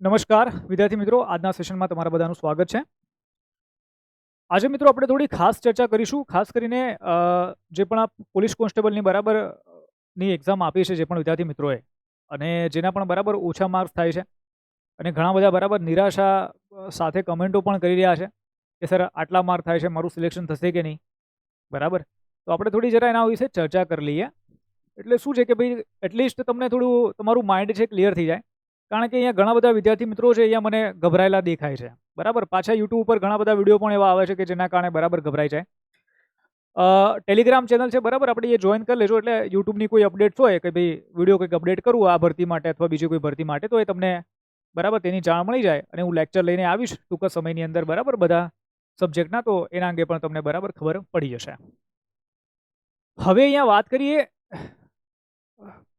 નમસ્કાર, વિદ્યાર્થી મિત્રો. આજના સેશનમાં તમારા બધાનું સ્વાગત છે. આજે મિત્રો આપણે થોડી ખાસ ચર્ચા કરીશું. ખાસ કરીને જે પણ આ પોલીસ કોન્સ્ટેબલની બરાબરની એક્ઝામ આપી છે, જે પણ વિદ્યાર્થી મિત્રોએ, અને જેના પણ બરાબર ઓછા માર્ક્સ થાય છે, અને ઘણા બધા બરાબર નિરાશા સાથે કમેન્ટો પણ કરી રહ્યા છે, કે સર, આટલા માર્ક થાય છે, મારું સિલેક્શન થશે કે નહીં? બરાબર? તો આપણે થોડી જરા એના વિશે ચર્ચા કરી લઈએ. એટલે શું છે કે ભાઈ, એટલીસ્ટ તમને થોડું, તમારું માઇન્ડ છે, ક્લિયર થઈ જાય. કારણ કે અહીંયા ઘણા બધા વિદ્યાર્થી મિત્રો છે, અહીંયા મને ગભરાયેલા દેખાય છે. બરાબર? પાછા યુટ્યુબ ઉપર ઘણા બધા વીડિયો પણ એવા આવે છે કે જેના કારણે બરાબર ગભરાઈ જાય. ટેલિગ્રામ ચેનલ છે, બરાબર? આપણે એ જોઈન કરી લેજો, એટલે યુટ્યુબની કોઈ અપડેટ્સ હોય, કે ભાઈ વીડિયો કંઈક અપડેટ કરવું આ ભરતી માટે અથવા બીજી કોઈ ભરતી માટે, તો એ તમને બરાબર તેની જાણ મળી જાય. અને હું લેક્ચર લઈને આવીશ ટૂંક સમયની અંદર, બરાબર? બધા સબ્જેક્ટના તો એના અંગે પણ તમને બરાબર ખબર પડી જશે. હવે અહીંયા વાત કરીએ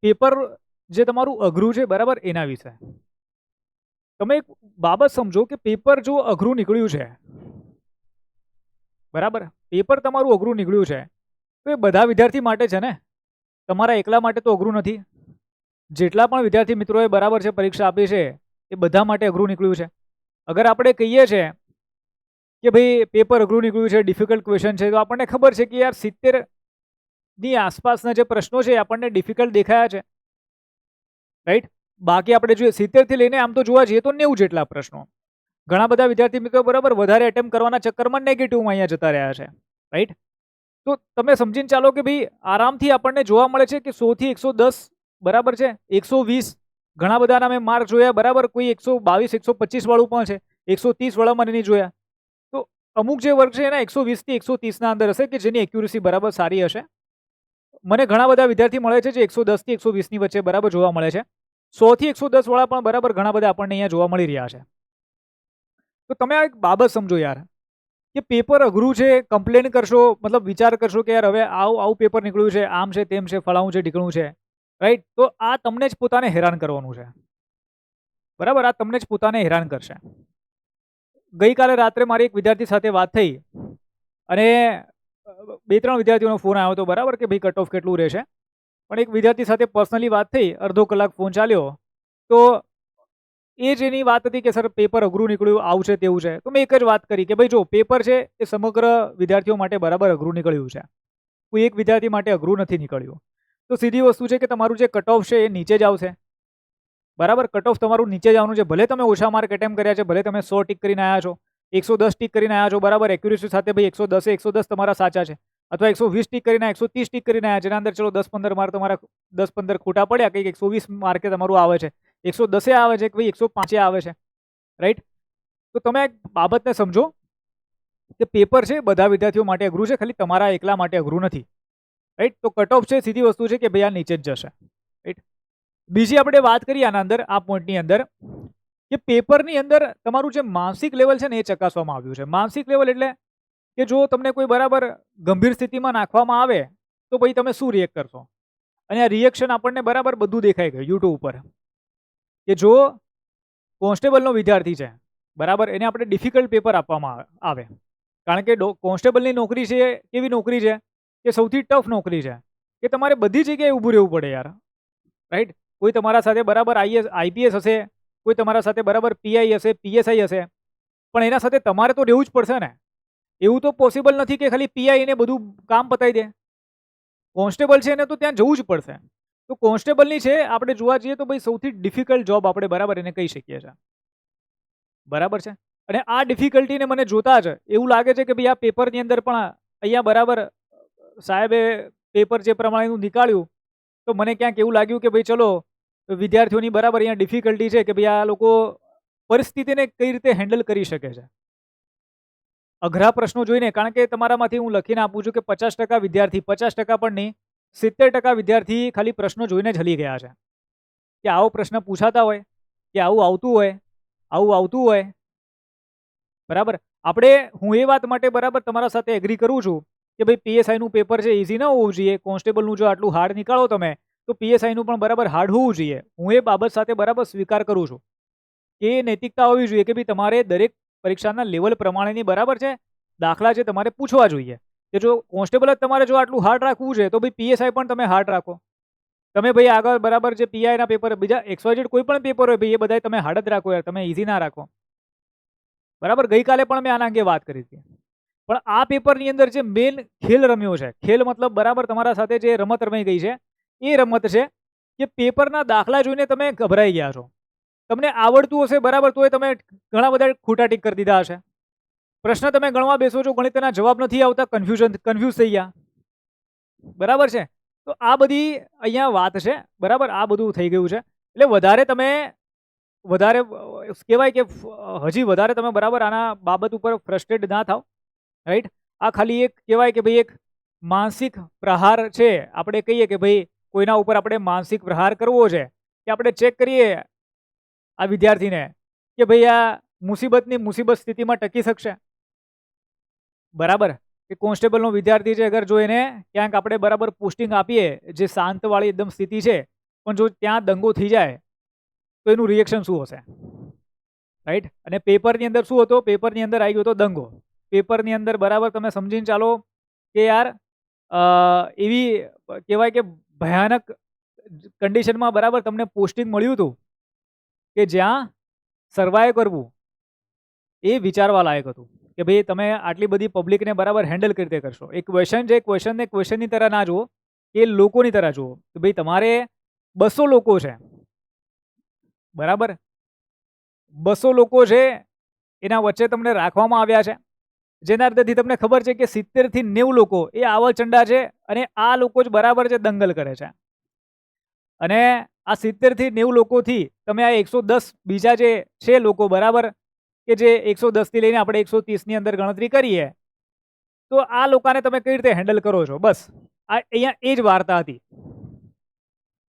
પેપર જે તમારું અઘરું છે બરાબર એના વિશે. તમે એક બાબત સમજો કે પેપર જો અઘરું નીકળ્યું છે, બરાબર? પેપર તમારું અઘરું નીકળ્યું છે, તો એ બધા વિદ્યાર્થી માટે છે ને? તમારા એકલા માટે તો અઘરું નથી. જેટલા પણ વિદ્યાર્થી મિત્રોએ બરાબર છે પરીક્ષા આપી છે, એ બધા માટે અઘરું નીકળ્યું છે. અગર આપણે કહીએ છે કે ભાઈ પેપર અઘરું નીકળ્યું છે ડિફિકલ્ટ ક્વેશ્ચન છે, તો આપણને ખબર છે કે યાર સિત્તેરની આસપાસના જે પ્રશ્નો છે એ આપણને ડિફિકલ્ટ દેખાયા છે. રાઈટ બાકી આપણે જોઈએ, સિત્તેરથી લઈને આમ તો જોવા જઈએ તો નેવું જેટલા પ્રશ્નો. ઘણા બધા વિદ્યાર્થી મિત્રો બરાબર વધારે એટેમ્પ કરવાના ચક્કરમાં નેગેટિવમાં અહીંયા જતા રહ્યા છે. રાઈટ તો તમે સમજીને ચાલો કે ભાઈ આરામથી આપણને જોવા મળે છે કે સોથી એકસો દસ બરાબર છે, એકસો વીસ ઘણા બધાના મેં માર્ક જોયા, બરાબર? કોઈ એકસો બાવીસ, એકસો પચીસ વાળું પણ છે. એકસો ત્રીસ વાળા મને નહીં જોયા. તો અમુક જે વર્ગ છે એના એકસો વીસથી એકસો ત્રીસના અંદર હશે કે જેની એક્યુરેસી બરાબર સારી હશે? મને ઘણા બધા વિદ્યાર્થી મળે છે જે એકસો દસથી એકસો વીસની વચ્ચે બરાબર જોવા મળે છે. સોથી એકસો દસવાળા પણ બરાબર ઘણા બધા આપણને અહીંયા જોવા મળી રહ્યા છે. તો તમે આ એક બાબત સમજો યાર, કે પેપર અઘરું છે, કમ્પ્લેન કરશો, મતલબ વિચાર કરશો કે યાર હવે આવું આવું પેપર નીકળ્યું છે, આમ છે, તેમ છે ફલાવું છે, ઢીકણું છે રાઈટ તો આ તમને જ પોતાને હેરાન કરવાનું છે. બરાબર? આ તમને જ પોતાને હેરાન કરશે. ગઈકાલે રાત્રે મારી એક વિદ્યાર્થી સાથે વાત થઈ અને બે ત્રણ વિદ્યાર્થીઓનો ફોન આવ્યો હતો બરાબર કે ભાઈ કટ ઓફ કેટલું રહેશે? પણ એક વિદ્યાર્થી સાથે પર્સનલી વાત થઈ, અડધો કલાક ફોન ચાલ્યો, તો એ જ એની વાત હતી કે, સર પેપર અઘરું નીકળ્યું, આવું છે, તેવું છે. તો મેં એક જ વાત કરી કે, ભાઈ, જો પેપર છે, એ સમગ્ર વિદ્યાર્થીઓ માટે બરાબર અઘરું નીકળ્યું છે. કોઈ એક વિદ્યાર્થી માટે અઘરું નથી નીકળ્યું. તો સીધી વસ્તુ છે કે, તમારું જે કટ ઓફ છે, એ નીચે જ આવશે. બરાબર? કટ ઓફ તમારું નીચે જ આવવાનું છે. ભલે તમે ઓછા માર્ક એટેમ્પ કર્યા છે, ભલે તમે સો ટીક કરીને આવ્યા છો. એકસો દસ ટીક કરીને આવ્યા છો, બરાબર? એક્યુરેસી સાથે ભાઈ એકસો દસે, એકસો દસ તમારા સાચા છે. અથવા એકસો વીસ ટીક કરીને એકસો ત્રીસ ટીક કરીને આવ્યા જેના અંદર ચલો દસ પંદર માર્ક તમારા દસ પંદર ખોટા પડ્યા, કંઈક એકસો વીસ માર્કે તમારું આવે છે. એકસો દસે આવે છે કે ભાઈ એકસો પાંચે આવે છે? રાઈટ તો તમે એક બાબતને સમજો કે પેપર છે, બધા વિદ્યાર્થીઓ માટે અઘરું છે, ખાલી તમારા એકલા માટે અઘરું નથી. રાઈટ તો કટ ઓફ છે, સીધી વસ્તુ છે કે ભાઈ આ નીચે જ જશે. રાઈટ બીજી આપણે વાત કરીએ આના અંદર, આ પોઈન્ટની અંદર. કે પેપરની અંદર તમારું જે માનસિક લેવલ છે ને એ ચકાસવામાં આવ્યું છે. માનસિક લેવલ એટલે કે જો તમને કોઈ બરાબર ગંભીર સ્થિતિમાં નાખવામાં આવે, તો પછી તમે શું રિએક્ટ કરશો? અને આ રિએક્શન આપણને બરાબર બધું દેખાઈ ગયું યુટ્યુબ ઉપર. કે જો કોન્સ્ટેબલનો વિદ્યાર્થી છે, બરાબર, એને આપણે ડિફિકલ્ટ પેપર આપવામાં આવે- કારણ કે કોન્સ્ટેબલની નોકરી છે એ કેવી નોકરી છે? કે સૌથી ટફ નોકરી છે. કે તમારે બધી જગ્યાએ ઊભું રહેવું પડે યાર. રાઈટ? કોઈ તમારા સાથે બરાબર આઈએસ આઈપીએસ હશે કોઈ તમારા સાથે બરાબર પીઆઈ હશે પીએસઆઈ હશે, પણ એના સાથે તમારે તો રહેવું જ પડશે ને. એવું તો પોસિબલ નથી કે ખાલી પીઆઈ ને બધું કામ પતાવી દે. કોન્સ્ટેબલ છે એને તો ત્યાં જવું જ પડશે. તો કોન્સ્ટેબલની છે, આપણે જોવા જઈએ તો ભાઈ સૌથી ડિફિકલ્ટ જોબ આપણે બરાબર એને કહી શકીએ છીએ. બરાબર છે? અને આ ડિફિકલ્ટીને મને જોતા જ એવું લાગે છે કે ભાઈ આ પેપરની અંદર પણ અહીંયા બરાબર સાહેબે પેપર જે પ્રમાણેનું નીકાળ્યું, તો મને ક્યાંક એવું લાગ્યું કે ભાઈ ચલો વિદ્યાર્થીઓની બરાબર અહીંયા ડિફિકલ્ટી છે કે ભાઈ આ લોકો પરિસ્થિતિને કઈ રીતે હેન્ડલ કરી શકે છે. અઘરા પ્રશ્નો જોઈને, કારણ કે તમારામાંથી હું લખીને આપું છું કે પચાસ ટકા વિદ્યાર્થી, પચાસ ટકા પણ નહીં, સિત્તેર ટકા વિદ્યાર્થી ખાલી પ્રશ્નો જોઈને જલી ગયા છે. કે આવો પ્રશ્ન પૂછાતા હોય, કે આવું આવતું હોય, આવું આવતું હોય. બરાબર? આપણે, હું એ વાત માટે બરાબર તમારા સાથે એગ્રી કરું છું કે ભાઈ પીએસઆઈનું પેપર છે ઇઝી ન હોવું જોઈએ કોન્સ્ટેબલનું જો આટલું હાર્ડ નીકાળો તમે તો પીએસઆઈનું પણ બરાબર હાર્ડ હોવું જોઈએ. હું એ બાબત સાથે બરાબર સ્વીકાર કરું છું. કે નૈતિકતા હોવી જોઈએ કે ભાઈ તમારે દરેક પરીક્ષાના લેવલ પ્રમાણેની બરાબર છે, દાખલા છે તમારે પૂછવા જોઈએ. કે જો કોન્સ્ટેબલ જ તમારે જો આટલું હાર્ડ રાખવું છે તો ભાઈ પીએસઆઈ પણ તમે હાર્ડ રાખો. તમે ભાઈ આગળ બરાબર જે પીઆઈના પેપર, બીજા એક્સવાઇઝેડ કોઈ પણ પેપર હોય ભાઈ એ બધા તમે હાર્ડ જ રાખો યાર, તમે ઇઝી ના રાખો. બરાબર? ગઈકાલે પણ મેં આના અંગે વાત કરી હતી. પણ આ પેપરની અંદર જે મેન ખેલ રમ્યો છે, ખેલ મતલબ બરાબર તમારા સાથે જે રમત રમાઈ ગઈ છે એ રમત છે કે પેપરના દાખલા જોઈને તમે ગભરાઈ ગયા છો. તમને આવડતું હશે બરાબર તોય તમે ઘણા બધા ખોટા ટીક કરી દીધા હશે. પ્રશ્ન તમે ગણવા બેસો છો, ગણિતના જવાબ નથી આવતા કન્ફ્યુઝન કન્ફ્યુઝ થઈ ગયા. બરાબર છે? તો આ બધી અહીંયા વાત છે, બરાબર? આ બધું થઈ ગયું છે. એટલે વધારે તમે, વધારે, કહેવાય કે હજી વધારે તમે બરાબર આના બાબત ઉપર ફ્રસ્ટ્રેટ ના થાવ રાઈટ આ ખાલી એક કહેવાય કે ભાઈ એક માનસિક પ્રહાર છે. આપણે કહીએ કે ભાઈ કોઈના ઉપર આપણે માનસિક પ્રહાર કરવો છે કે આપણે ચેક કરીએ આ વિદ્યાર્થીને કે ભાઈ આ મુસીબતની મુસીબત સ્થિતિમાં ટકી શકશે. બરાબર? કે કોન્સ્ટેબલનો વિદ્યાર્થી છે, અગર જો એને ક્યાંક આપણે બરાબર પોસ્ટિંગ આપીએ, જે શાંતવાળી એકદમ સ્થિતિ છે, પણ જો ત્યાં દંગો થઈ જાય, તો એનું રિએક્શન શું હશે? રાઈટ અને પેપરની અંદર શું હતો? પેપરની અંદર આવી ગયો હતો દંગો. પેપરની અંદર બરાબર તમે સમજીને ચાલો કે યાર એવી કહેવાય કે ભયાનક કન્ડિશનમાં બરાબર તમને પોસ્ટિંગ મળ્યું હતું કે જ્યાં સર્વાઈવ કરવું એ વિચારવા લાયક હતું કે ભાઈ તમે આટલી બધી પબ્લિકને બરાબર હેન્ડલ કરી રીતે કરશો? એક ક્વેશ્ચન છે ક્વેશ્ચનને ક્વેશ્ચનની તરહ ના જુઓ, એ લોકોની તરહ જુઓ. કે ભાઈ તમારે બસો લોકો છે. બરાબર? બસો લોકો છે એના વચ્ચે તમને રાખવામાં આવ્યા છે. જેના અર્થેથી તમને ખબર છે કે સિત્તેરથી નેવું લોકો એ આવલ ચંડા છે અને આ લોકો જ બરાબર છે દંગલ કરે છે. અને આ સિત્તેરથી નેવું લોકોથી તમે આ એકસો દસ બીજા જે છે લોકો બરાબર કે જે એકસો દસથી લઈને આપણે એકસો ત્રીસની અંદર ગણતરી કરીએ, તો આ લોકોને તમે કઈ રીતે હેન્ડલ કરો છો? બસ, આ અહીંયા એ જ વાર્તા હતી.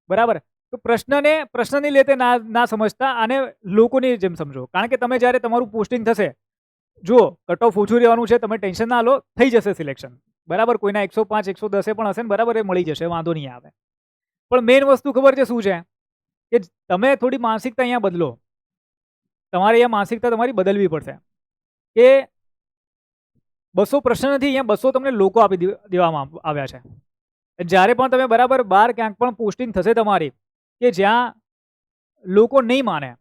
બરાબર? તો પ્રશ્નને, પ્રશ્નની લેતે ના ના સમજતા આને લોકોની જેમ સમજો. કારણ કે તમે જ્યારે તમારું પોસ્ટિંગ થશે જુઓ કટ ઓફ ઓછું રહેવાનું છે, તમે ટેન્શન ના લો, થઈ જશે સિલેક્શન બરાબર? કોઈના એકસો પાંચ, એકસો દસે પણ હશે ને, બરાબર, એ મળી જશે, વાંધો નહીં આવે. પણ મેઇન વસ્તુ ખબર છે શું છે? કે તમે થોડી માનસિકતા અહીંયા બદલો. તમારે અહીંયા માનસિકતા તમારી બદલવી પડશે. કે બસો પ્રશ્ન નથી, અહીંયા બસો તમને લોકો આપી દેવામાં આવ્યા છે. જ્યારે પણ તમે બરાબર બહાર ક્યાંક પણ પોસ્ટિંગ થશે તમારી, કે જ્યાં લોકો નહીં માને,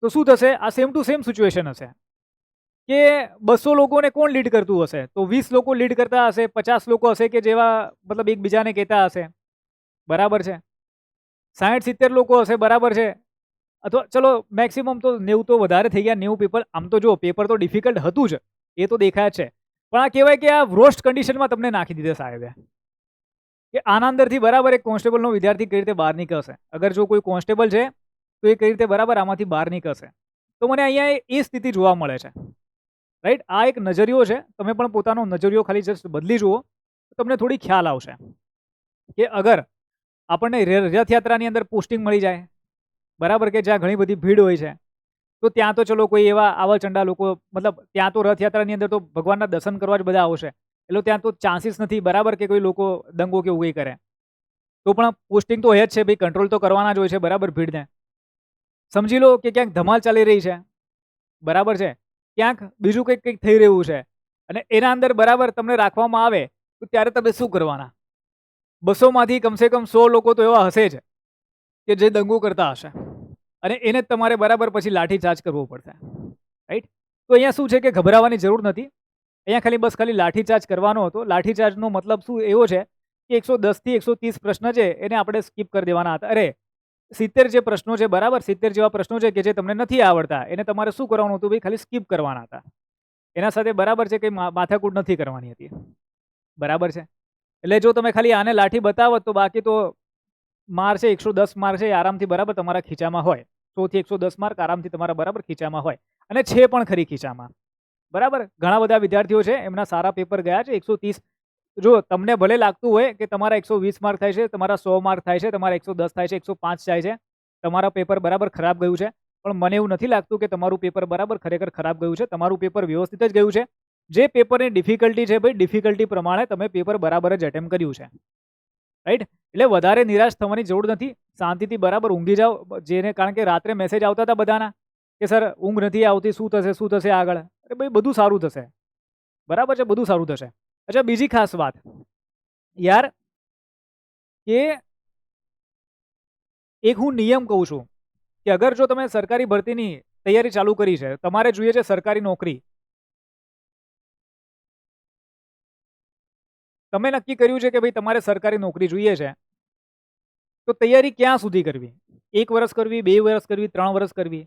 તો શું થશે? આ સેમ ટુ સેમ સિચ્યુએશન હશે. કે બસો લોકોને કોણ લીડ કરતું હશે? તો વીસ લોકો લીડ કરતા હશે, પચાસ લોકો હશે કે જેવા મતલબ એકબીજાને કહેતા હશે? બરાબર છે. સાઠ સિત્તેર લોકો હશે, બરાબર છે. અથવા ચલો મેક્સિમમ તો નેવું તો વધારે થઈ ગયા, નેવું પેપર આમ તો જો પેપર તો ડિફિકલ્ટ હતું જ. એ તો દેખાય છે. પણ આ કહેવાય કે આ વૃષ્ટ કન્ડિશનમાં તમને નાખી દીધા સાહેબે. કે આના અંદરથી બરાબર એક કોન્સ્ટેબલનો વિદ્યાર્થી કઈ રીતે બહાર નીકળશે? અગર જો કોઈ કોન્સ્ટેબલ છે, તો એ કઈ રીતે બરાબર આમાંથી બહાર નીકળશે? તો મને અહીંયા એ સ્થિતિ જોવા મળે છે. રાઈટ આ એક નજરિયો છે. તમે પણ પોતાનો નજરિયો ખાલી જસ્ટ બદલી જુઓ. તમને થોડી ખ્યાલ આવશે કે અગર આપણને રથયાત્રાની અંદર પોસ્ટિંગ મળી જાય, બરાબર કે જ્યાં ઘણી બધી ભીડ હોય છે, તો ત્યાં તો ચલો કોઈ એવા આવા લોકો, મતલબ ત્યાં તો રથયાત્રાની અંદર તો ભગવાનના દર્શન કરવા જ બધા આવશે, એટલે ત્યાં તો ચાન્સીસ નથી, બરાબર કે કોઈ લોકો દંગો કે એવું કરે. તો પણ પોસ્ટિંગ તો હોય જ છે ભાઈ કંટ્રોલ તો કરવાના જ હોય છે, બરાબર ભીડને. સમજી લો કે ક્યાંક ધમાલ ચાલી રહી છે, બરાબર છે? ક્યાંક બીજું કંઈક કંઈક થઈ રહ્યું છે. અને એના અંદર બરાબર તમને રાખવામાં આવે, તો ત્યારે તમે શું કરવાના? બસોમાંથી કમસે કમ સો લોકો તો એવા હશે જ, કે જે દંગો કરતા હશે. અને એને તમારે બરાબર પછી લાઠીચાર્જ કરવો પડશે. રાઈટ તો અહીંયા શું છે કે ગભરાવાની જરૂર નથી. અહીંયા ખાલી બસ ખાલી લાઠીચાર્જ કરવાનો હતો. લાઠીચાર્જનો મતલબ શું એવો છે કે એકસો દસથી એકસો ત્રીસ પ્રશ્ન છે, એને આપણે સ્કીપ કરી દેવાના હતા. અરે સિત્તેર જે પ્રશ્નો છે, બરાબર? સિત્તેર જેવા પ્રશ્નો છે કે જે તમને નથી આવડતા, એને તમારે શું કરવાનું હતું ભાઈ? ખાલી સ્કીપ કરવાના હતા. એના સાથે બરાબર છે મા- માથાકૂટ નથી કરવાની હતી. બરાબર છે? એટલે જો તમે ખાલી આને લાઠી બતાવો તો બાકી તો માર છે, એકસો દસ માર્ક છે આરામથી બરાબર તમારા ખીચામાં હોય. સોથી એકસો દસ માર્ક આરામથી તમારા બરાબર ખીચામાં હોય. અને છે પણ ખરી ખીચામાં. બરાબર? ઘણા બધા વિદ્યાર્થીઓ છે, એમના સારા પેપર ગયા છે, એકસો ત્રીસ જો તમને ભલે લાગતું હોય કે તમારા એકસો વીસ માર્ક થાય છે, તમારા સો માર્ક થાય છે, તમારા એકસો દસ થાય છે, એકસો પાંચ થાય છે, તમારા પેપર બરાબર ખરાબ ગયું છે, પણ મને એવું નથી લાગતું કે તમારું પેપર બરાબર ખરેખર ખરાબ ગયું છે, તમારું પેપર વ્યવસ્થિત જ ગયું છે. જે પેપરની ડિફિકલ્ટી છે ભાઈ ડિફિકલ્ટી પ્રમાણે તમે પેપર બરાબર જ એટેમ્પ કર્યું છે. રાઈટ એટલે વધારે નિરાશ થવાની જરૂર નથી. શાંતિથી બરાબર ઊંઘી જાઓ, જેને કારણ કે રાત્રે મેસેજ આવતા હતા બધાના, કે સર, ઊંઘ નથી આવતી, શું થશે શું થશે આગળ? અરે ભાઈ, બધું સારું થશે. બરાબર છે, બધું સારું થશે. અચ્છા, બીજી ખાસ વાત. યાર, કે એક હું નિયમ કહું છું કે અગર જો તમે સરકારી ભરતીની તૈયારી ચાલુ કરી છે, તમારે જોઈએ છે સરકારી નોકરી. તમે નક્કી કર્યું છે કે ભાઈ તમારે સરકારી નોકરી જોઈએ છે, તો તૈયારી ક્યાં સુધી કરવી? એક વર્ષ કરવી, બે વર્ષ કરવી, ત્રણ વર્ષ કરવી?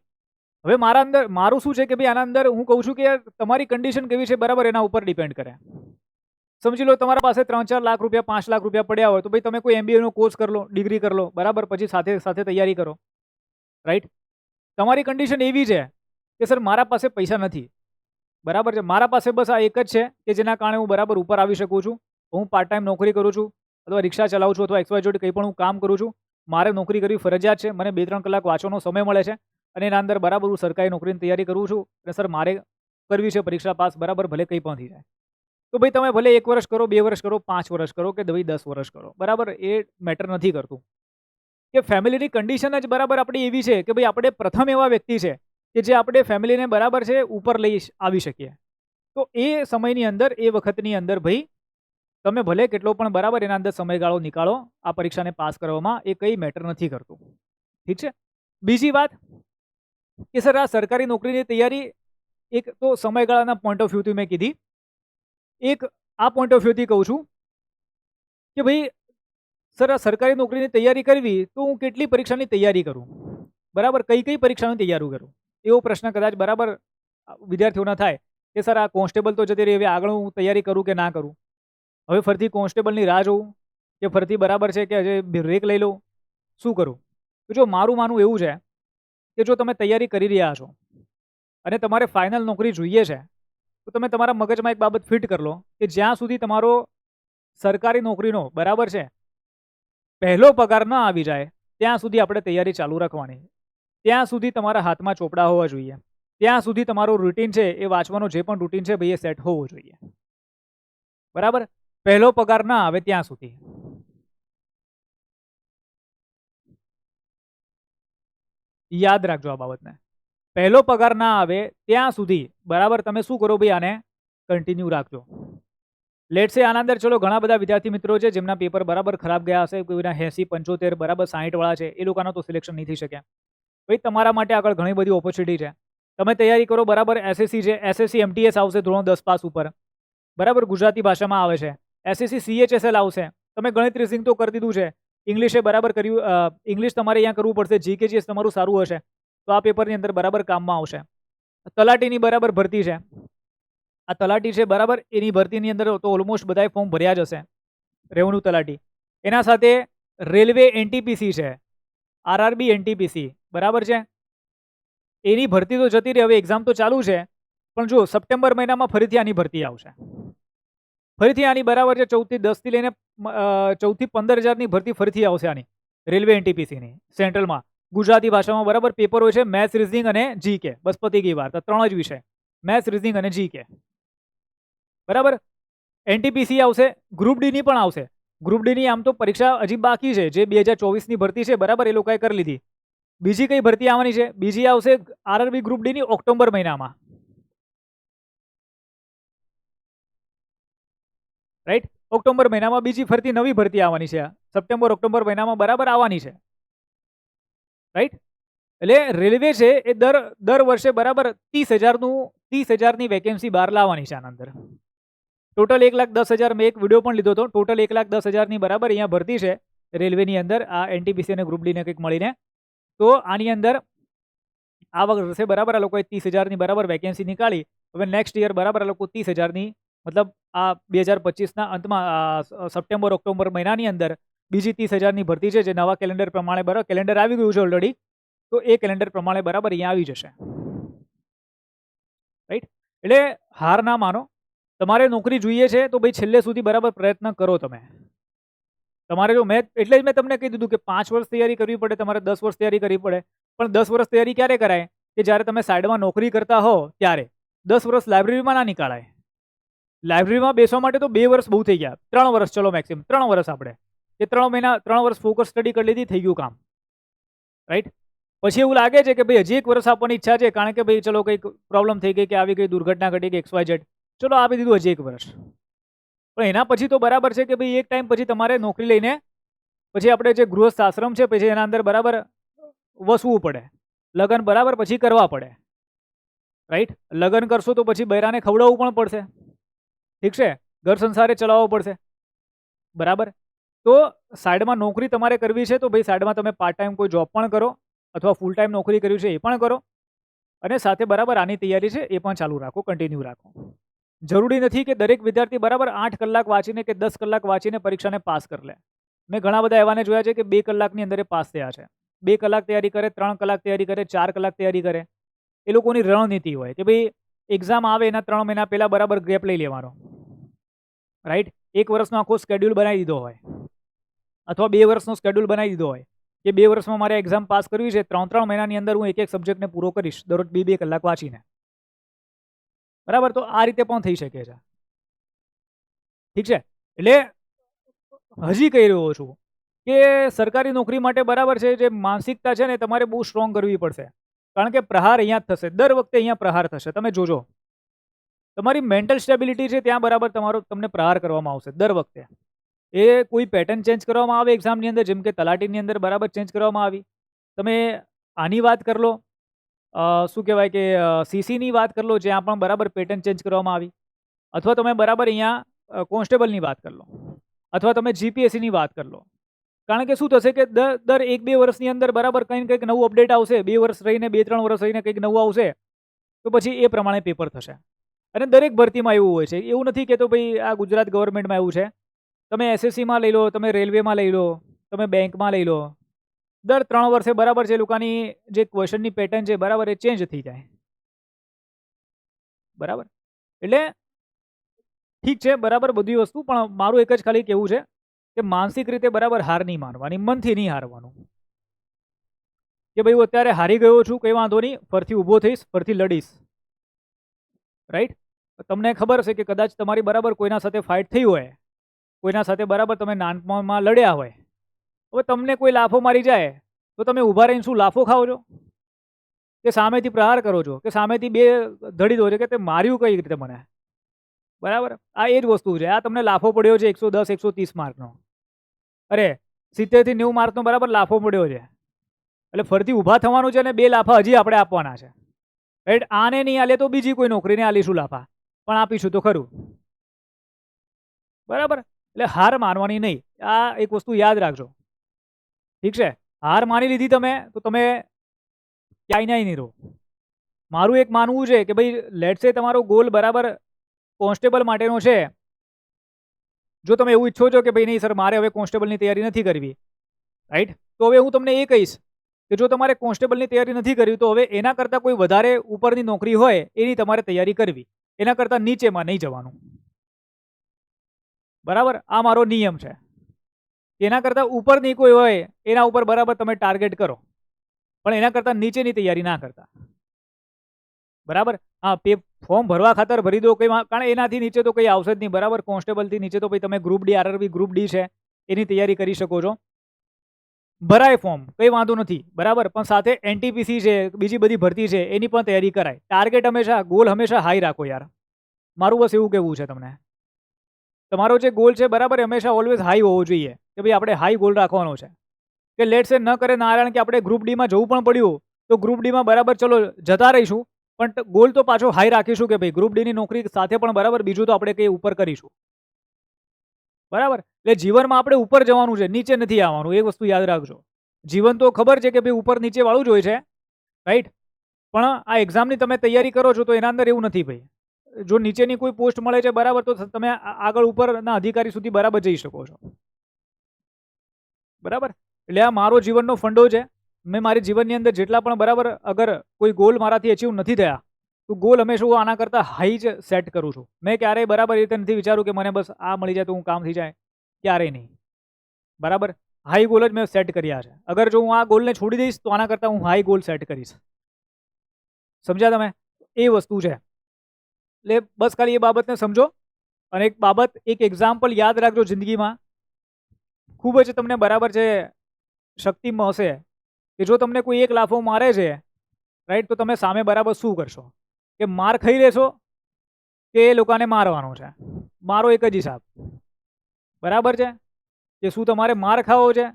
હવે મારા અંદર, મારું શું છે કે ભાઈ આના અંદર હું કહું છું કે તમારી કન્ડિશન કેવી છે? બરાબર, એના ઉપર ડિપેન્ડ કરે. સમજી લો તમારા પાસે ત્રણ ચાર લાખ રૂપિયા, પાંચ લાખ રૂપિયા પડ્યા હોય તો ભાઈ તમે કોઈ એમબીએનો કોર્સ કરી ડિગ્રી કરી લો, બરાબર? પછી સાથે સાથે તૈયારી કરો. રાઈટ તમારી કન્ડિશન એવી છે કે સર મારા પાસે પૈસા નથી. બરાબર છે? મારા પાસે બસ આ એક જ છે કે જેના કારણે હું બરાબર ઉપર આવી શકું છું, હું પાર્ટ ટાઈમ નોકરી કરું છું, અથવા રિક્ષા ચલાવું છું, અથવા એક્સવાય જોડે કંઈ પણ હું કામ કરું છું, મારે નોકરી કરવી ફરજિયાત છે, મને બે ત્રણ કલાક વાંચવાનો સમય મળે છે, અને એના અંદર બરાબર હું સરકારી નોકરીની તૈયારી કરું છું, અને સર મારે કરવી છે પરીક્ષા પાસ, બરાબર? ભલે કંઈ પણ થઈ જાય. તો ભાઈ તમે ભલે એક વર્ષ કરો, બે વર્ષ કરો, પાંચ વર્ષ કરો કે ભાઈ દસ વર્ષ કરો, બરાબર? એ મેટર નથી કરતું. કે ફેમિલીની કન્ડિશન જ બરાબર આપણી એવી છે કે ભાઈ આપણે પ્રથમ એવા વ્યક્તિ છે કે જે આપણે ફેમિલીને બરાબર છે ઉપર લઈ આવી શકીએ. તો એ સમયની અંદર, એ વખતની અંદર ભાઈ તમે ભલે કેટલો પણ બરાબર એના અંદર સમયગાળો નીકાળો, આ પરીક્ષાને પાસ કરવામાં એ કંઈ મેટર નથી કરતું. ઠીક છે? બીજી વાત કે સર આ સરકારી નોકરીની તૈયારી એક તો સમયગાળાના પોઈન્ટ ઓફ વ્યૂથી મેં કીધી. એક આ પોઈન્ટ ઓફ વ્યૂથી કહું છું કે ભાઈ, સર, આ સરકારી નોકરીની તૈયારી કરવી તો હું કેટલી પરીક્ષાની તૈયારી કરું? બરાબર? કઈ કઈ પરીક્ષાની તૈયારી કરું? એવો પ્રશ્ન કદાચ બરાબર વિદ્યાર્થીઓના થાય કે, સર, આ કોન્સ્ટેબલ તો જતી રહી, હવે આગળ હું તૈયારી કરું કે ના કરું? હવે ફરતી કોન્સ્ટેબલની રાહ જોઉં? કે ફરતી બરાબર છે કે હજે બ્રેક લઈ લઉં? શું કરું? તો જો મારું માનવું એવું છે કે જો તમે તૈયારી કરી રહ્યા છો અને તમારે ફાઇનલ નોકરી જોઈએ છે તો તમે તમારા મગજમાં એક બાબત ફિટ કરી લો કે જ્યાં સુધી તમારો સરકારી નોકરીનો બરાબર છે, પહેલો પગાર ન આવી જાય, ત્યાં સુધી આપણે તૈયારી ચાલુ રાખવાની. ત્યાં સુધી તમારા હાથમાં ચોપડા હોવા જોઈએ. ત્યાં સુધી તમારું રૂટીન છે એ વાંચવાનો જે પણ રૂટીન છે ભાઈ એ સેટ હોવો જોઈએ. બરાબર? પહેલો પગાર ના આવે ત્યાં સુધી. યાદ રાખજો આ બાબતને. પહેલો પગાર ના આવે ત્યાં સુધી, બરાબર, તમે શું કરો ભાઈ આને? કન્ટિન્યુ રાખજો. લેટ છે આના અંદર ચલો ઘણા બધા વિદ્યાર્થી મિત્રો છે, જેમના પેપર બરાબર ખરાબ ગયા હશે, કોઈના એસી, પંચોતેર, બરાબર સાહીઠવાળા છે, એ લોકોનો તો સિલેક્શન નહીં થઈ શકે. ભાઈ, તમારા માટે આગળ ઘણી બધી ઓપોર્ચ્યુનિટી છે. તમે તૈયારી કરો, બરાબર એસએસસી છે એસએસસી એમટીએસ આવશે ધોરણ દસ પાસ ઉપર. બરાબર, ગુજરાતી ભાષામાં આવે છે. એસએસસી સીએચએસએલ આવશે. તમે ગણિત રીઝનિંગ તો કરી દીધું છે. ઇંગ્લિશે બરાબર કર્યું ઇંગ્લિશ તમારે અહીંયા કરવું પડશે જીકેજીએસ તમારું સારું હશે. તો આ પેપરની અંદર બરાબર કામમાં આવશે. તલાટીની બરાબર ભરતી છે. આ તલાટી છે બરાબર, એની ભરતીની અંદર તો ઓલમોસ્ટ બધાએ ફોર્મ ભર્યા જ હશે. રેવન્યુ તલાટી. એના સાથે રેલવે એનટીપીસી છે. આરઆરબી એનટીપીસી બરાબર છે? એની ભરતી તો જતી રહી, હવે એક્ઝામ તો ચાલુ છે. પણ જો સપ્ટેમ્બર મહિનામાં ફરીથી આની ભરતી આવશે. ફરીથી આની બરાબર છે, ચૌદથી દસથી લઈને ચૌદથી પંદર હજારની ભરતી ફરીથી આવશે આની. રેલવે એનટીપીસીની સેન્ટ્રલમાં. ગુજરાતી ભાષામાં બરાબર પેપર હોય છે મેથ્સ રીઝિંગ અને જી કે બસ પતી ગઈ વાર ત્રણ જ વિષય. મેથ્સ રીઝિંગ અને જી કે બરાબર એનટીપીસી આવશે. ગ્રુપ ડીની પણ આવશે. ગ્રુપ ડીની આમ તો પરીક્ષા હજી બાકી છે. જે બે હજાર ચોવીસની ભરતી છે, બરાબર એ લોકોએ કરી લીધી. બીજી કઈ ભરતી આવવાની છે? બીજી આવશે આરઆરબી ગ્રુપ ડીની ઓક્ટોબર મહિનામાં. રાઈટ ઓક્ટોબર મહિનામાં બીજી ફરતી નવી ભરતી આવવાની છે સપ્ટેમ્બર ઓક્ટોબર મહિનામાં બરાબર આવવાની છે. રાઈટ એટલે રેલવે છે એ દર દર વર્ષે બરાબર ત્રીસ હજારનું, ત્રીસ હજારની વેકેન્સી બહાર લાવવાની છે આના અંદર. ટોટલ એક લાખ દસ હજાર, મેં એક વીડિયો પણ લીધો હતો. ટોટલ એક લાખ દસ હજારની બરાબર અહીંયા ભરતી છે રેલવેની અંદર. આ એનટીપીસી અને ગ્રુપ ડીને કંઈક મળીને. તો આની અંદર આ વર્ષે બરાબર આ લોકોએ ત્રીસ હજારની બરાબર વેકેન્સી નીકાળી. હવે નેક્સ્ટ યર બરાબર આ લોકો ત્રીસ હજારની, મતલબ આ બે હજાર પચીસના અંતમાં સપ્ટેમ્બર, ઓક્ટોબર મહિનાની અંદર બીજી ત્રીસ હજારની ભરતી છે, જે નવા કેલેન્ડર પ્રમાણે બરાબર કેલેન્ડર આવી ગયું છે ઓલરેડી તો એ કેલેન્ડર પ્રમાણે બરાબર અહીંયા આવી જશે. રાઈટ એટલે હાર ના માનો. તમારે નોકરી જોઈએ છે, તો ભાઈ છેલ્લે સુધી બરાબર પ્રયત્ન કરો તમે. તમારે જો મેં, એટલે જ મેં તમને કહી દીધું કે પાંચ વર્ષ તૈયારી કરવી પડે, તમારે દસ વર્ષ તૈયારી કરવી પડે. પણ દસ વર્ષ તૈયારી ક્યારે કરાય? કે જ્યારે તમે સાઈડમાં નોકરી કરતા હો, ત્યારે. દસ વર્ષ લાઇબ્રેરીમાં ના નીકાળાય. લાઇબ્રેરીમાં બેસવા માટે તો બે વર્ષ બહુ થઈ ગયા. ત્રણ વર્ષ, ચલો મેક્સિમમ ત્રણ વર્ષ આપણે. એ ત્રણ મહિના, ત્રણ વર્ષ ફોકસ સ્ટડી કરી લીધી, થઈ ગયું કામ. રાઈટ પછી એવું લાગે છે કે ભાઈ હજી એક વર્ષ આપવાની ઈચ્છા છે, કારણ કે ભાઈ ચલો કંઈક પ્રોબ્લેમ થઈ ગઈ કે આવી ગઈ દુર્ઘટના ઘટી ગઈ એક્સ વાય ઝેડ ચલો આપી દીધું હજી એક વર્ષ. પણ એના પછી તો બરાબર છે કે ભાઈ એક ટાઈમ પછી તમારે નોકરી લઈને પછી આપણે જે ગૃહસ્થ આશ્રમ છે, પછી એના અંદર બરાબર વસવું પડે. લગ્ન બરાબર પછી કરવા પડે. રાઈટ લગ્ન કરશો તો પછી બૈરાને ખવડાવવું પણ પડશે. ઠીક છે? ઘર સંસારે ચલાવવો પડશે. બરાબર? તો સાઈડમાં નોકરી તમારે કરવી છે, તો ભાઈ સાઈડમાં તમે પાર્ટ ટાઈમ કોઈ જોબ પણ કરો અથવા ફૂલ ટાઈમ નોકરી કર્યું છે એ પણ કરો. અને સાથે બરાબર આની તૈયારી છે એ પણ ચાલુ રાખો કન્ટિન્યુ રાખો. જરૂરી નથી કે દરેક વિદ્યાર્થી બરાબર આઠ કલાક વાંચીને કે દસ કલાક વાંચીને પરીક્ષાને પાસ કરી લે. મેં ઘણા બધા એવાને જોયા છે કે બે કલાકની અંદર પાસ થયા છે. બે કલાક તૈયારી કરે, ત્રણ કલાક તૈયારી કરે, ચાર કલાક તૈયારી કરે. એ લોકોની રણનીતિ હોય કે ભાઈ એક્ઝામ આવે એના ત્રણ મહિના પહેલાં બરાબર ગેપ લઈ લેવાનો. રાઈટ એક વર્ષનો આખો સ્કેડ્યુલ બનાવી દીધો હોય. અથવા બે વર્ષનો સ્કેડ્યુલ બનાવી દીધો હોય. કે બે વર્ષમાં મારે એક્ઝામ પાસ કરવી છે ત્રણ ત્રણ મહિનાની અંદર હું એક એક સબ્જેક્ટને પૂરો કરીશ, દરરોજ બે બે કલાક વાંચીને. બરાબર? તો આ રીતે પણ થઈ શકે છે. ઠીક છે? એટલે હજી કહી રહ્યો છું કે સરકારી નોકરી માટે બરાબર છે, જે માનસિકતા છે ને તમારે બહુ સ્ટ્રોંગ કરવી પડશે. કારણ કે પ્રહાર અહીંયા જ થશે. દર વખતે અહીંયા પ્રહાર થશે. તમે જોજો. તમારી મેન્ટલ સ્ટેબિલિટી છે ત્યાં બરાબર તમારો તમને પ્રહાર કરવામાં આવશે દર વખતે. એ કોઈ પેટર્ન ચેન્જ કરવામાં આવે એક્ઝામની અંદર જેમ કે તલાટીની અંદર બરાબર ચેન્જ કરવામાં આવી. તમે આની વાત કરી લો. શું કહેવાય કે સીસીની વાત કરી લો જ્યાં પણ બરાબર પેટર્ન ચેન્જ કરવામાં આવી. અથવા તમે બરાબર અહીંયા કોન્સ્ટેબલની વાત કરી લો. અથવા તમે જીપીએસસીની વાત કરી લો. કારણ કે શું થશે કે દર દર એક બે વર્ષની અંદર બરાબર કંઈક કંઈક નવું અપડેટ આવશે. બે વર્ષ રહીને, બે ત્રણ વર્ષ રહીને કંઈક નવું આવશે. તો પછી એ પ્રમાણે પેપર થશે. અને દરેક ભરતીમાં એવું હોય છે. એવું નથી કે તો ભાઈ આ ગુજરાત ગવર્મેન્ટમાં એવું છે. તમે એસએસસીમાં લઈ લો, તમે રેલવેમાં લઈ લો, તમે બેંકમાં લઈ લો. દર ત્રણ વર્ષે બરાબર છે લોકોની જે ક્વેશ્ચનની પેટર્ન છે બરાબર એ ચેન્જ થઈ જાય. બરાબર? એટલે ઠીક છે, બરાબર બધી વસ્તુ, પણ મારું એક જ ખાલી કેવું છે કે માનસિક રીતે બરાબર હાર નહીં માનવાની મનથી નહીં હારવાનું. કે ભાઈ હું અત્યારે હારી ગયો છું, કંઈ વાંધો નહીં, ફરથી ઊભો થઈશ, ફરથી લડીશ. રાઈટ તમને ખબર છે કે કદાચ તમારી બરાબર કોઈના સાથે ફાઇટ થઈ હોય, કોઈના સાથે બરાબર તમે નાનપણમાં લડ્યા હોય, હવે તમને કોઈ લાફો મારી જાય, તો તમે ઊભા રહીને શું લાફો ખાઓ છો? કે સામેથી પ્રહાર કરો છો? કે સામેથી બે ધડી દો છો કે તે માર્યું કઈ રીતે મને? બરાબર? આ એ જ વસ્તુ છે. આ તમને લાફો પડ્યો છે એકસો દસ, એકસો ત્રીસ માર્કનો. અરે, સિત્તેરથી નેવું માર્કનો બરાબર લાફો પડ્યો છે. એટલે ફરતી ઊભા થવાનું છે અને બે લાફા હજી આપણે આપવાના છે. રાઈટ આને નહીં આલે તો બીજી કોઈ નોકરીને આલીશું લાફા. પણ આપીશું તો ખરું. બરાબર? એટલે હાર માનવાની નહીં. આ એક વસ્તુ યાદ રાખજો. ઠીક છે? હાર માની લીધી તમે, તો તમે ક્યાંય નહીં રહો. મારું એક માનવું છે કે ભાઈ લેટ્સે તમારો ગોલ બરાબર કોન્સ્ટેબલ માટેનો છે. જો તમે એવું ઈચ્છો છો કે ભાઈ, નહીં સર, મારે હવે કોન્સ્ટેબલની તૈયારી નથી કરવી. રાઈટ તો હવે હું તમને એ કહીશ કે જો તમારે કોન્સ્ટેબલની તૈયારી નથી કરવી, તો હવે એના કરતાં કોઈ વધારે ઉપરની નોકરી હોય, એની તમારે તૈયારી કરવી. એના કરતાં નીચેમાં નહીં જવાનું. બરાબર? આ મારો નિયમ છે. એના કરતાં ઉપરની કોઈ હોય, એના ઉપર બરાબર તમે ટાર્ગેટ કરો. પણ એના કરતાં નીચેની તૈયારી ના કરતા. બરાબર? હા, પે ફોર્મ ભરવા ખાતર ભરી દો કંઈ કારણ એનાથી નીચે તો કંઈ આવશે જ નહીં. બરાબર? કોન્સ્ટેબલથી નીચે તો ભાઈ તમે group D RRB group D છે. એની તૈયારી કરી શકો છો. ભરાય ફોર્મ કંઈ વાંધો નથી. બરાબર? પણ સાથે એનટીપીસી છે, બીજી બધી ભરતી છે, એની પણ તૈયારી કરાય. ટાર્ગેટ હંમેશા ગોલ હંમેશા હાઈ રાખો યાર. મારું બસ એવું કહેવું છે તમને. તમારો જે ગોલ છે, બરાબર હંમેશા ઓલવેઝ હાઈ હોવો જોઈએ. કે ભાઈ આપણે હાઈ ગોલ રાખવાનો છે. કે લેટ સે ન કરે નારાયણ કે આપણે ગ્રુપ ડીમાં જવું પણ પડ્યું, તો ગ્રુપ ડીમાં બરાબર, ચલો, જતા રહીશું. પણ ગોલ તો પાછો હાઈ રાખીશું કે ભાઈ ગ્રુપ ડીની નોકરી સાથે પણ બરાબર, બીજું તો આપણે કંઈ ઉપર કરીશું. બરાબર? એટલે જીવનમાં આપણે ઉપર જવાનું છે, નીચે નથી આવવાનું, એ વસ્તુ યાદ રાખજો. જીવન તો ખબર છે કે ભાઈ ઉપર નીચે વાળું જ હોય છે રાઈટ પણ આ એક્ઝામની તમે તૈયારી કરો છો તો એના અંદર એવું નથી ભાઈ. જો નીચેની કોઈ પોસ્ટ મળે છે, બરાબર, તો તમે આગળ ઉપરના અધિકારી સુધી બરાબર જઈ શકો છો. બરાબર? એટલે આ મારો જીવનનો ફંડો છે. મેં મારી જીવનની અંદર જેટલા પણ બરાબર, અગર કોઈ ગોલ મારાથી અચીવ નથી થયા તો ગોલ હંમેશા હું આના કરતાં હાઈ જ સેટ કરું છું. મેં ક્યારેય બરાબર રીતે નથી વિચાર્યું કે મને બસ આ મળી જાય તો હું કામ થઈ જાય. ક્યારેય નહીં. બરાબર? હાઈ ગોલ જ મેં સેટ કર્યા છે. અગર જો હું આ ગોલને છોડી દઈશ તો આના કરતાં હું હાઈ ગોલ સેટ કરીશ. સમજ્યા તમે? એ વસ્તુ છે. એટલે બસ ખાલી એ બાબતને સમજો અને એક બાબત, એક એક્ઝામ્પલ યાદ રાખજો જિંદગીમાં. ખૂબ જ તમને બરાબર છે શક્તિ મળશે, કે જો તમને કોઈ એક લાફો મારે છે રાઈટ તો તમે સામે બરાબર શું કરશો? કે માર ખાઈ લેશો કે એ લોકોને મારવાનો છે. મારો એક જ હિસાબ. બરાબર છે? કે શું તમારે માર ખાવો છે?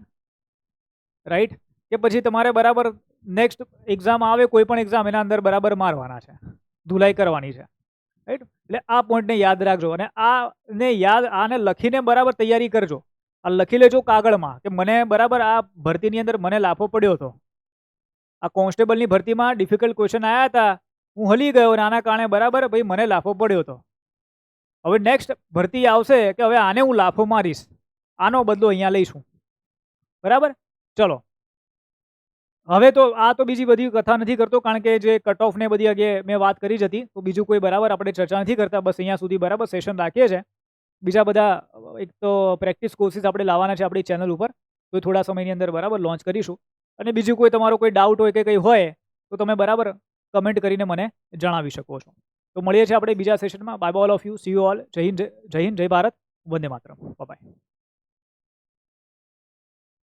રાઈટ કે પછી તમારે બરાબર નેક્સ્ટ એક્ઝામ આવે, કોઈ પણ એક્ઝામ એના અંદર બરાબર મારવાના છે. ધુલાઈ કરવાની છે. રાઈટ એટલે આ પોઈન્ટને યાદ રાખજો અને આને યાદ, આને લખીને બરાબર તૈયારી કરજો. આ લખી લેજો કાગળમાં કે મને બરાબર આ ભરતીની અંદર મને લાફો પડ્યો હતો. આ કોન્સ્ટેબલની ભરતીમાં ડિફિકલ્ટ ક્વેશ્ચન આવ્યા હતા. હું હલી ગયો અને આના કારણે બરાબર ભાઈ મને લાફો પડ્યો હતો હવે નેક્સ્ટ ભરતી આવશે કે હવે આને હું લાફો મારીશ. આનો બદલો અહીંયા લઈશું. બરાબર? ચલો. હવે તો આ તો બીજી બધી કથા નથી કરતો, કારણ કે જે કટ ઓફ ને બધી અગે મેં વાત કરી જ હતી. તો બીજું કોઈ બરાબર આપણે ચર્ચા નથી કરતા, બસ અહીંયા સુધી બરાબર સેશન રાખીએ છીએ બીજા બધા એક તો પ્રેક્ટિસ કોર્સિસ આપણે લાવવાના છે આપણી ચેનલ ઉપર. તો થોડા સમયની અંદર બરાબર લોન્ચ કરીશું. અને બીજું કોઈ તમારો કોઈ ડાઉટ હોય કે કંઈ હોય, તો તમે બરાબર કમેન્ટ કરીને મને જણાવી શકો છો. તો મળીએ છીએ આપણે બીજા સેશનમાં bye all of you see you all જય હિન્દ જય હિન્દ, જય ભારત. વંદે માતરમ. બાય